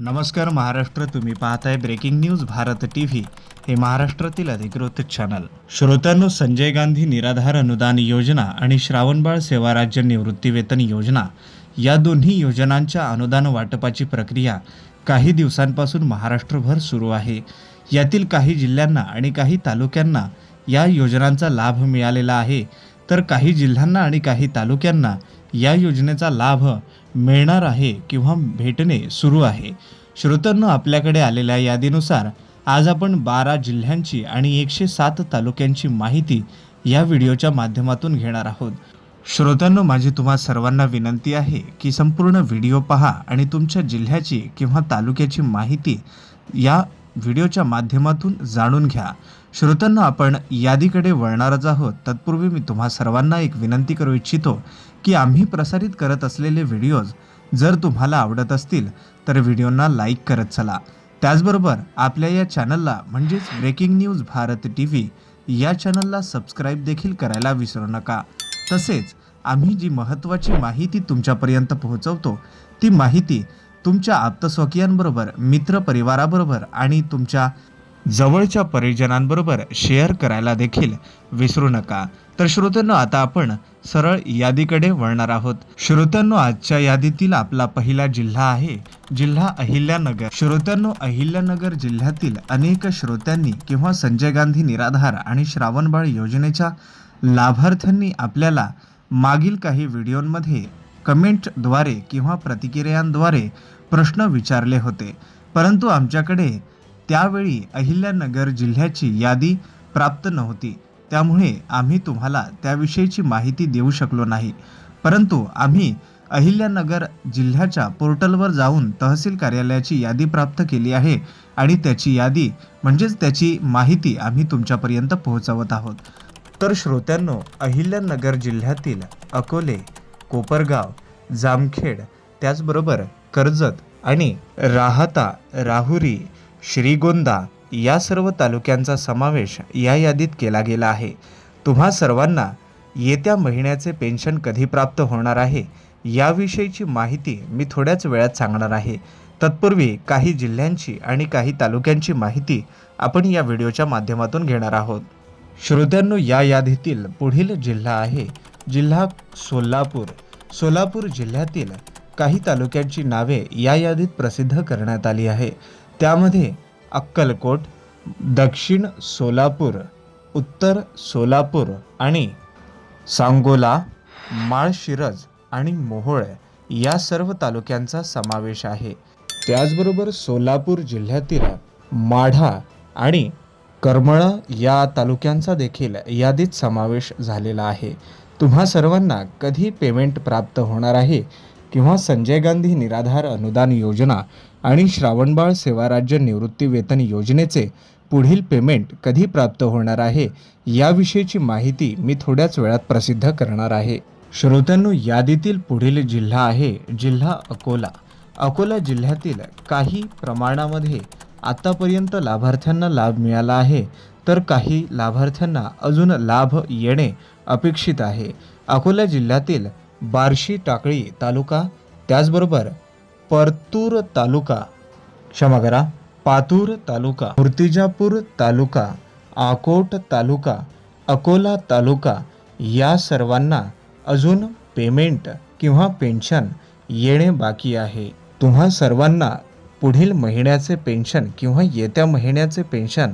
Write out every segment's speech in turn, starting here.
नमस्कार महाराष्ट्र तुम्ही पाहताय breaking news Bharat T V हे महाराष्ट्रातील अधिकृत चॅनल श्रोत्यांनो संजय गांधी निराधार अनुदान योजना आणि श्रावणबाळ सेवा राज्य निवृत्तीवेतन योजना या दोन्ही योजनांच्या अनुदान वाटपाची प्रक्रिया काही दिवसांपासून महाराष्ट्रभर सुरू आहे. यातील काही जिल्ह्यांना आणि काही तालुक्यांना या योजनांचा लाभ मिळालेला आहे. तर काही जिल्ह्यांना आणि काही तालुक्यांना या योजनेचा लाभ मिळणार आहे किंवा भेटणे सुरू आहे. श्रोत्यांनो आपल्याकडे आलेल्या यादीनुसार आज आपण बारा जिल्ह्यांची आणि एकशे सात तालुक्यांची माहिती या व्हिडिओच्या माध्यमातून घेणार आहोत. श्रोत्यांनो माझी तुम्हा सर्वांना विनंती आहे की संपूर्ण व्हिडिओ पहा आणि तुमच्या जिल्ह्याची किंवा तालुक्याची माहिती या व्हिडिओच्या माध्यमातून जाणून घ्या. श्रोत्यांनो आपण यादीकडे वळणारच आहोत. तत्पूर्वी मी तुम्हा सर्वांना एक विनंती करू इच्छितो की आम्ही प्रसारित करत असलेले व्हिडिओज जर तुम्हाला आवडत असतील तर व्हिडिओंना लाईक करत चला. त्याचबरोबर आपल्या या चॅनलला म्हणजेच breaking news Bharat T V या चॅनलला सबस्क्राईब देखील करायला विसरू नका. तसेच आम्ही जी महत्त्वाची माहिती तुमच्यापर्यंत पोहोचवतो ती माहिती तुमच्या आप्तस्वकीयांबरोबर मित्रपरिवाराबरोबर आणि तुमच्या जवळच्या परिजनांबरोबर शेअर करायला देखील विसरू नका. तर श्रोत्यांनो आता आपण सरळ यादीकडे वळणार आहोत. श्रोत्यांनो आजच्या यादीतील आपला पहिला जिल्हा आहे जिल्हा अहिल्यानगर. श्रोत्यांनो अहिल्यानगर जिल्ह्यातील अनेक श्रोत्यांनी किंवा संजय गांधी निराधार आणि श्रावणबाळ योजनेच्या लाभार्थ्यांनी आपल्याला मागील काही व्हिडिओंमध्ये कमेंटद्वारे किंवा प्रतिक्रियांद्वारे प्रश्न विचारले होते. परंतु आमच्याकडे त्यावेळी अहिल्यानगर जिल्ह्याची यादी प्राप्त नव्हती. त्यामुळे आम्ही तुम्हाला त्याविषयीची माहिती देऊ शकलो नाही. परंतु आम्ही अहिल्यानगर जिल्ह्याच्या पोर्टलवर जाऊन तहसील कार्यालयाची यादी प्राप्त केली आहे आणि त्याची यादी म्हणजेच त्याची माहिती आम्ही तुमच्यापर्यंत पोहोचवत आहोत. तर श्रोत्यांनो अहिल्यानगर जिल्ह्यातील अकोले कोपरगाव जामखेड त्याचबरोबर कर्जत आणि राहता राहुरी श्रीगोंदा या सर्व तालुक्यांचा समावेश या यादीत केला गेला आहे. तुम्हा सर्वांना येत्या महिन्याचे पेन्शन कधी प्राप्त होणार आहे याविषयीची माहिती मी थोड्याच वेळात सांगणार आहे. तत्पूर्वी काही जिल्ह्यांची आणि काही तालुक्यांची माहिती आपण या व्हिडिओच्या माध्यमातून घेणार आहोत. श्रोत्यांनो या यादीतील पुढील जिल्हा आहे जिल्हा सोलापूर. सोलापूर जिल्ह्यातील काही तालुक्यांची नावे या यादीत प्रसिद्ध करण्यात आली आहे. त्यामध्ये अक्कलकोट दक्षिण सोलापूर उत्तर सोलापूर आणि सांगोला माळशिरज आणि मोहोळ या सर्व तालुक्यांचा समावेश आहे. त्याचबरोबर सोलापूर जिल्ह्यातील माढा आणि करमळा या तालुक्यांचा देखील यादीत समावेश झालेला आहे. तुम्हा सर्वांना कधी पेमेंट प्राप्त होणार आहे? किंवा संजय गांधी निराधार अनुदान योजना आणि श्रावणबाळ सेवा राज्य निवृत्ती वेतन योजनेचे पुढील पेमेंट कधी प्राप्त होणार आहे याविषयीची माहिती मी थोड्याच वेळात प्रसिद्ध करणार आहे. श्रोत्यांनो यादीतील पुढील जिल्हा आहे जिल्हा अकोला. अकोला जिल्ह्यातील काही प्रमाणामध्ये आतापर्यंत लाभार्थ्यांना लाभ मिळाला आहे तर काही लाभार्थ्यांना अजून लाभ येणे अपेक्षित आहे. अकोला जिल्ह्यातील बार्शी टाकळी तालुका त्याचबरोबर परतूर तालुका. क्षमा करा पातूर तालुका. मूर्तिजापूर तालुका आकोट तालुका अकोला तालुका. या सर्वांना अजून पेमेंट किंवा पेन्शन येणे बाकी आहे. तुम्हा सर्वांना पुढील महिन्याचे पेन्शन किंवा येत्या महिन्याचे पेन्शन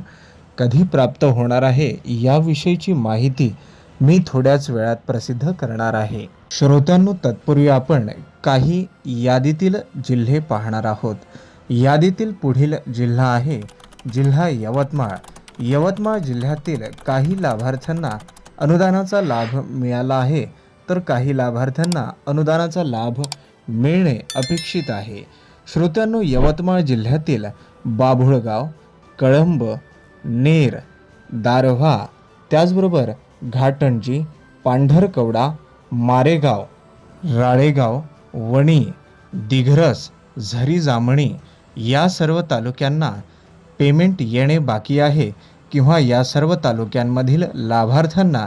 कधी प्राप्त होणार आहे याविषयीची माहिती मी थोड्याच वेळात प्रसिद्ध करणार आहे. श्रोत्यांनो तत्पूर्वी आपण काही यादीतील जिल्हे पाहणार आहोत. यादीतील पुढील जिल्हा आहे जिल्हा यवतमाळ. यवतमाळ जिल्ह्यातील काही लाभार्थ्यांना अनुदानाचा लाभ मिळाला आहे. तर काही लाभार्थ्यांना अनुदानाचा लाभ मिळणे अपेक्षित आहे. श्रोत्यांनो यवतमाळ जिल्ह्यातील बाभुळगाव कळंब नेर दारव्हा त्याचबरोबर घाटंजी पांढरकवडा मारेगाव राळेगाव वणी दिघरस झरी जामणी या सर्व तालुक्यांना पेमेंट येणे बाकी आहे किंवा या सर्व तालुक्यांमधील लाभार्थ्यांना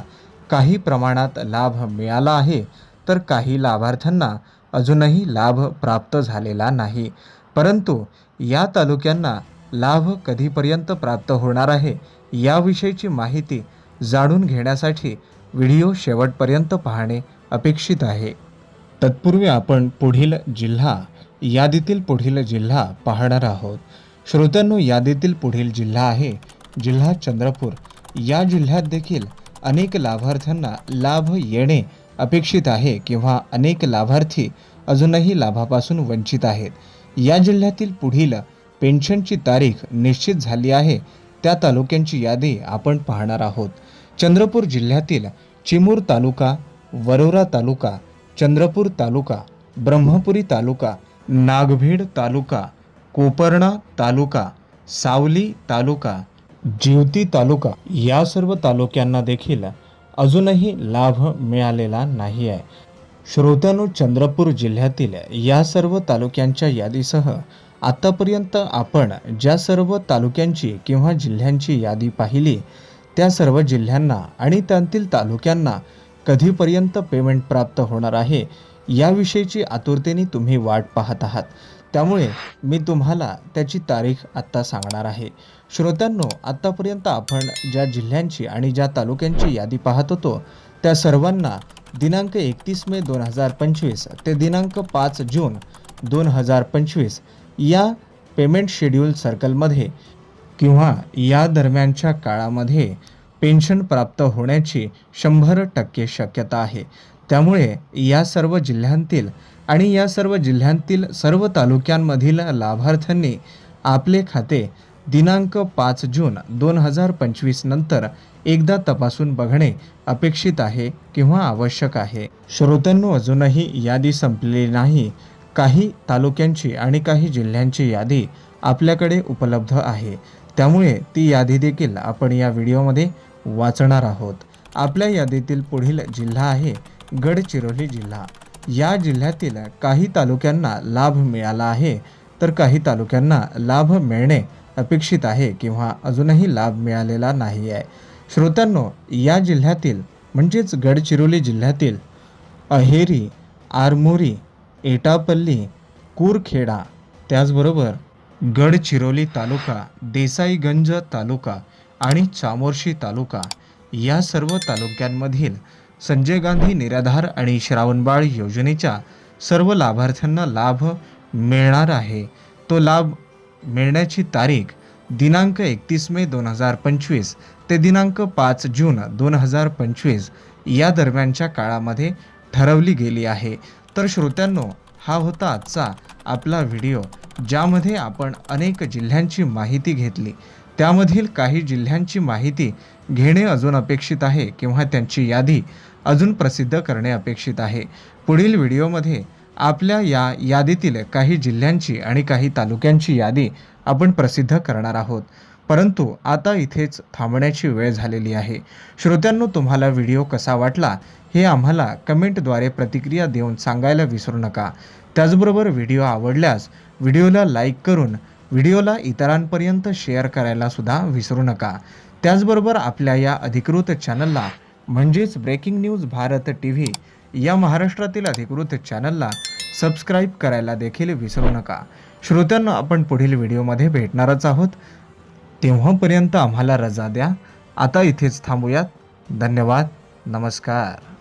काही प्रमाणात लाभ मिळाला आहे तर काही लाभार्थ्यांना अजूनही लाभ प्राप्त झालेला नाही. परंतु या तालुक्यांना लाभ कधीपर्यंत प्राप्त होणार आहे याविषयीची माहिती जाणून घेण्यासाठी व्हिडिओ शेवटपर्यंत पाहणे अपेक्षित आहे. तत्पूर्वी आपण पुढील जिल्हा यादीतील पुढील जिल्हा पाहणार आहोत. श्रोत्यांनो यादीतील पुढील जिल्हा आहे जिल्हा चंद्रपूर. या जिल्ह्यात देखील अनेक लाभार्थ्यांना लाभ येणे अपेक्षित आहे किंवा अनेक लाभार्थी अजूनही लाभापासून वंचित आहेत. या जिल्ह्यातील पुढील पेन्शनची तारीख निश्चित झाली आहे. त्या तालुक्यांची यादी आपण पाहणार आहोत. चंद्रपूर जिल्ह्यातील चिमूर तालुका वरोरा तालुका चंद्रपूर तालुका ब्रह्मपुरी तालुका नागभीड तालुका कोपर्णा तालुका सावली तालुका जिवती तालुका या सर्व तालुक्यांना देखील अजूनही लाभ मिळालेला नाही आहे. श्रोत्यानो चंद्रपूर जिल्ह्यातील या सर्व तालुक्यांच्या यादीसह आत्तापर्यंत आपण ज्या सर्व तालुक्यांची किंवा जिल्ह्यांची यादी पाहिली त्या सर्व जिल्ह्यांना आणि त्यातील तालुक्यांना कधीपर्यंत पेमेंट प्राप्त होणार आहे याविषयीची आतुरतेने तुम्ही वाट पाहत आहात. त्यामुळे मी तुम्हाला त्याची तारीख आत्ता सांगणार आहे. श्रोत्यांनो आत्तापर्यंत आपण ज्या जिल्ह्यांची आणि ज्या तालुक्यांची यादी पाहत होतो त्या सर्वांना दिनांक एकतीस मे दोन हजार पंचवीस ते दिनांक पाच जून दोन हजार पंचवीस या पेमेंट शेड्यूल सर्कलमध्ये किंवा या दरम्यानच्या काळामध्ये पेन्शन प्राप्त होण्याची शंभर टक्के शक्यता आहे. त्यामुळे या सर्व जिल्ह्यांतील आणि या सर्व जिल्ह्यांतील सर्व तालुक्यांमधील लाभार्थ्यांनी आपले खाते दिनांक पाच जून दोन हजार पंचवीस नंतर एकदा तपासून बघणे अपेक्षित आहे किंवा आवश्यक आहे. श्रोत्यांनो अजूनही यादी संपलेली नाही. काही तालुक्यांची आणि काही जिल्ह्यांची यादी आपल्याकडे उपलब्ध आहे. त्यामुळे ती यादी देखील आपण या व्हिडिओमध्ये वाचणार आहोत. आपल्या यादीतील पुढील जिल्हा आहे गडचिरोली जिल्हा. या जिल्ह्यातील काही तालुक्यांना लाभ मिळाला आहे. तर काही तालुक्यांना लाभ मिळणे अपेक्षित आहे किंवा अजूनही लाभ मिळालेला नाही आहे. श्रोत्यांनो या जिल्ह्यातील म्हणजेच गडचिरोली जिल्ह्यातील अहेरी आरमोरी एटापल्ली कुरखेडा त्याचबरोबर गडचिरोली तालुका देसाईगंज तालुका आणि चामोर्शी तालुका या सर्व तालुक्यांमधील संजय गांधी निराधार आणि श्रावणबाळ योजनेच्या सर्व लाभार्थ्यांना लाभ मिळणार आहे. तो लाभ मिळण्याची तारीख दिनांक एकतीस मे दोन हजार पंचवीस ते दिनांक पाच जून दोन हजार पंचवीस या दरम्यानच्या काळामध्ये ठरवली गेली आहे. तर श्रोत्यांनो हा होता आजचा आपला व्हिडिओ. ज्यामध्ये आपण अनेक जिल्ह्यांची माहिती घेतली. त्यामधील काही जिल्ह्यांची माहिती घेणे अजून अपेक्षित आहे किंवा त्यांची यादी अजून प्रसिद्ध करणे अपेक्षित आहे. पुढील व्हिडिओमध्ये आपल्या या यादीतील काही जिल्ह्यांची आणि काही तालुक्यांची यादी आपण प्रसिद्ध करणार आहोत. परंतु आता इथेच थांबण्याची वेळ झालेली आहे. श्रोत्यांनो तुम्हाला व्हिडिओ कसा वाटला हे आम्हाला कमेंटद्वारे प्रतिक्रिया देऊन सांगायला विसरू नका. त्याचबरोबर व्हिडिओ आवडल्यास व्हिडिओला लाईक करून व्हिडिओला इतरांपर्यंत शेअर करायला सुद्धा विसरू नका. त्याचबरोबर आपल्या या अधिकृत चॅनलला म्हणजेच breaking news Bharat T V या महाराष्ट्रातील अधिकृत चॅनलला सबस्क्राईब करायला देखील विसरू नका. श्रोत्यांना आपण पुढील व्हिडिओमध्ये भेटणारच आहोत. तेव्हापर्यंत आम्हाला रजा द्या. आता इथेच थांबूयात. धन्यवाद. नमस्कार.